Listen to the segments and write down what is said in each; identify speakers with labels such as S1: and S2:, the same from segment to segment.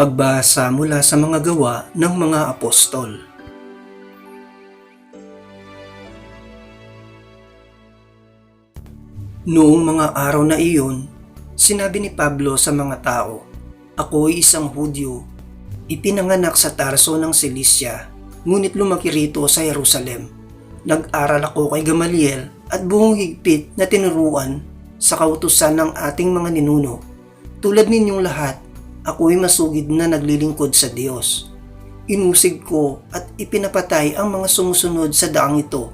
S1: Pagbasa mula sa mga gawa ng mga apostol. Noong mga araw na iyon, sinabi ni Pablo sa mga tao, Ako ay isang Hudyo, ipinanganak sa Tarso ng Cilicia, ngunit lumaki rito sa Jerusalem. Nag-aral ako kay Gamaliel at buong higpit na tinuruan sa kautusan ng ating mga ninuno. Tulad ninyong lahat, ako'y masugid na naglilingkod sa Diyos. Inusig ko at ipinapatay ang mga sumusunod sa daang ito.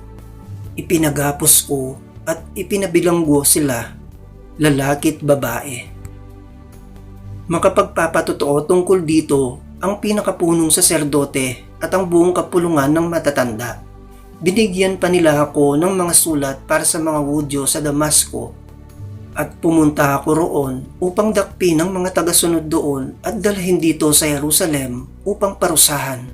S1: Ipinagapos ko at ipinabilanggo sila, lalaki't babae. Makapagpapatotoo tungkol dito ang pinakapunong saserdote at ang buong kapulungan ng matatanda. Binigyan pa nila ako ng mga sulat para sa mga Hudyo sa Damasco at pumunta ako roon upang dakpin ang mga tagasunod doon at dalhin dito sa Jerusalem upang parusahan.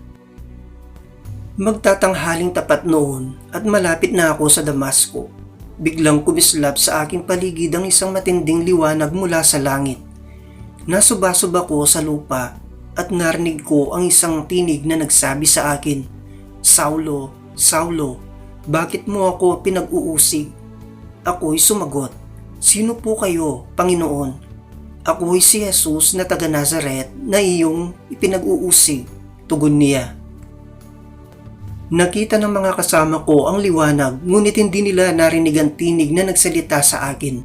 S1: Magtatanghaling tapat noon at malapit na ako sa Damasco. Biglang kumislap sa aking paligid ang isang matinding liwanag mula sa langit. Nasubasub ako sa lupa at narinig ko ang isang tinig na nagsabi sa akin, Saulo, Saulo, bakit mo ako pinag-uusig? Ako'y sumagot, Sino po kayo, Panginoon? Ako'y si Jesus na taga Nazaret na iyong ipinag-uusig. Tugon niya. Nakita ng mga kasama ko ang liwanag ngunit hindi nila narinig ang tinig na nagsalita sa akin.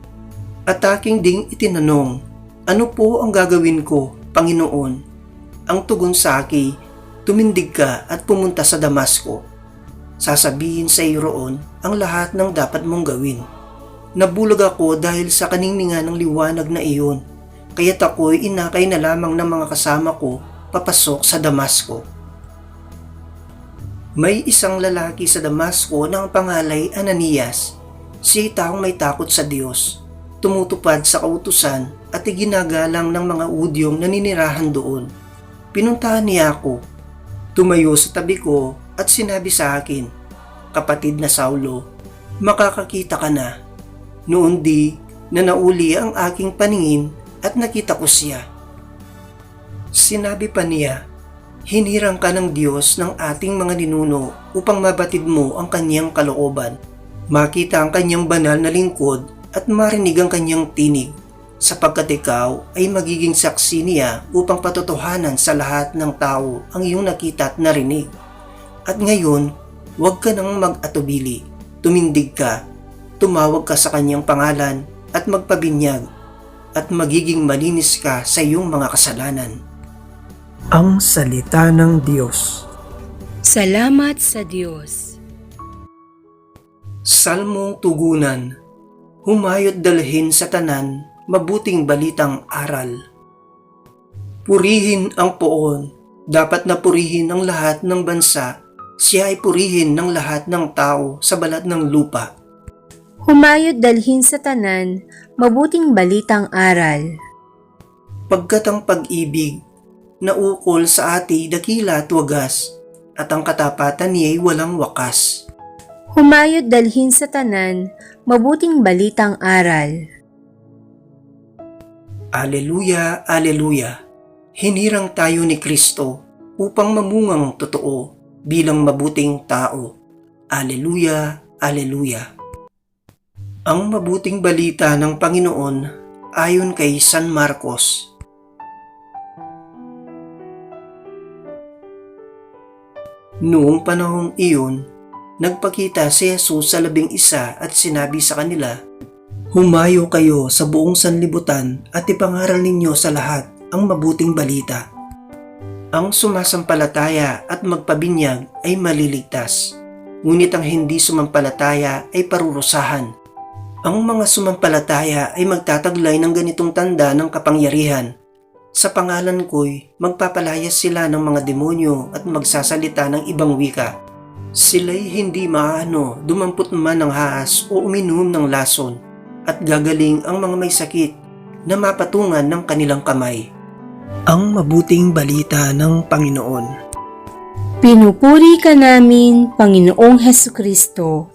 S1: At aking ding itinanong, ano po ang gagawin ko, Panginoon? Ang tugon sa akin, tumindig ka at pumunta sa Damasco. Sasabihin sa iyo roon ang lahat ng dapat mong gawin. Nabulag ako dahil sa kaningningan ng liwanag na iyon, kaya't ako'y inakay na lamang ng mga kasama ko papasok sa Damasco. May isang lalaki sa Damasco na ang pangalay Ananias. Siya taong may takot sa Diyos, tumutupad sa kautusan at iginagalang ng mga udyong naninirahan doon. Pinuntahan niya ako. Tumayo sa tabi ko at sinabi sa akin, Kapatid na Saulo, makakakita ka na. Noon di na nauli ang aking paningin at nakita ko siya. Sinabi pa niya, Hinirang ka ng Diyos ng ating mga ninuno upang mabatid mo ang kanyang kalooban, makita ang kanyang banal na lingkod at marinig ang kanyang tinig, sapagkat ikaw ay magiging saksi niya upang patotohanan sa lahat ng tao ang iyong nakita at narinig. At ngayon, huwag ka nang mag-atubili, tumindig ka, tumawag ka sa kanyang pangalan at magpabinyag, at magiging malinis ka sa iyong mga kasalanan. Ang Salita ng Diyos
S2: Salamat sa Diyos.
S1: Salmong Tugunan Humayot dalhin sa tanan, mabuting balitang aral. Purihin ang poon, dapat na purihin ang lahat ng bansa, siya ay purihin ng lahat ng tao sa balat ng lupa.
S2: Humayod dalhin sa tanan, mabuting balitang aral.
S1: Pagkat ang pag-ibig, naukol sa ati dakila at wagas, at ang katapatan niya'y walang wakas.
S2: Humayod dalhin sa tanan, mabuting balitang aral.
S1: Aleluya, Aleluya! Hinirang tayo ni Kristo upang mamungang totoo bilang mabuting tao. Aleluya, Aleluya! Ang mabuting balita ng Panginoon ayon kay San Marcos. Noong panahong iyon, nagpakita si Jesus sa labing isa at sinabi sa kanila, Humayo kayo sa buong sanlibutan at ipangaral ninyo sa lahat ang mabuting balita. Ang sumasampalataya at magpabinyag ay maliligtas, ngunit ang hindi sumampalataya ay parurusahan. Ang mga sumampalataya ay magtataglay ng ganitong tanda ng kapangyarihan. Sa pangalan ko'y magpapalayas sila ng mga demonyo at magsasalita ng ibang wika. Sila'y hindi maano dumampot man ng haas o uminom ng lason at gagaling ang mga may sakit na mapatungan ng kanilang kamay. Ang mabuting balita ng Panginoon.
S2: Pinupuri ka namin, Panginoong Heso Kristo.